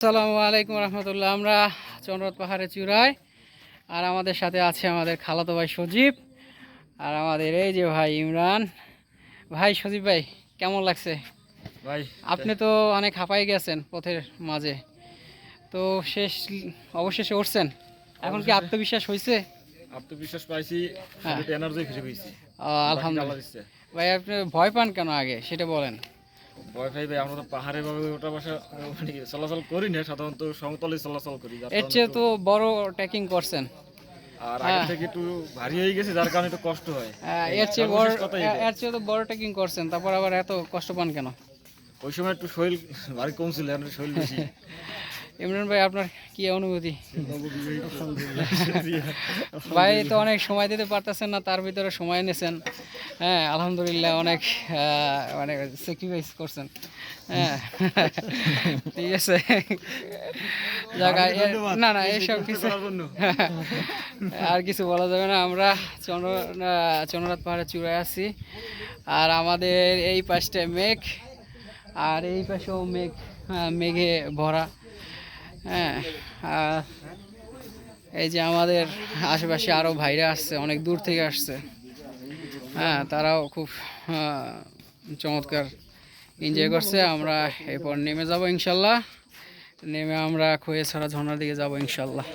আসসালামু আলাইকুম রহমতুল্লাহ। আমরা চন্দ্রত পাহাড়ে চূড়ায় আর আমাদের সাথে আছে আমাদের খালাতো ভাই সজীব আর আমাদের এই যে ভাই ইমরান। ভাই সজীব ভাই কেমন লাগছে? ভাই আপনি তো অনেক হাঁপাই গেছেন পথের মাঝে। তো শেষ অবশেষে উঠছেন। এখন কি আত্মবিশ্বাস হয়েছে আত্মবিশ্বাস পাইছি। এনার্জি খুঁজে পেয়েছি আলহামদুলিল্লাহ। ভাই আপনি ভয় পান কেন আগে? সেটা বলেন। ভাই আমরা তো পাহাড়ে ভাবে ওটা বসা মানে চলাচল করি না সাধারণত সমতলে চলাচল করি এর চেয়ে তো বড় ট্রেকিং করছেন। আর আগে থেকে একটু ভারী হয়ে গেছে যার কারণে একটু কষ্ট হয়। এর চেয়ে বড়। এর চেয়ে তো বড় ট্রেকিং করছেন তারপর আবার এত কষ্ট পান কেন? ওই সময় একটু শরীর ভারী কম ছিল এখন শরীর বেশি। ইমরান ভাই আপনার কি অনুভূতি? ভাই তো অনেক সময় দিতে পারতেছেন না তার ভিতরে সময় নিয়েছেন হ্যাঁ আলহামদুলিল্লাহ অনেক মানে স্যাক্রিফাইস করছেন। হ্যাঁ। ঠিক আছে। না না এসব কিছু আর কিছু বলা যাবে না আমরা চন্দ্র চন্দ্রনাথ পাহাড়ে চূড়ায় আছি। আর আমাদের এই পাশটায় মেঘ আর এই পাশেও মেঘ মেঘে ভরা। হ্যাঁ আর এই যে আমাদের আশেপাশে আরও ভাইরা আসছে অনেক দূর থেকে আসছে। হ্যাঁ তারাও খুব চমৎকার এনজয় করছে। আমরা এরপর নেমে যাব ইনশাল্লাহ। নেমে আমরা খয়ে ছাড়া ঝর্ণার দিকে যাব ইনশাল্লাহ।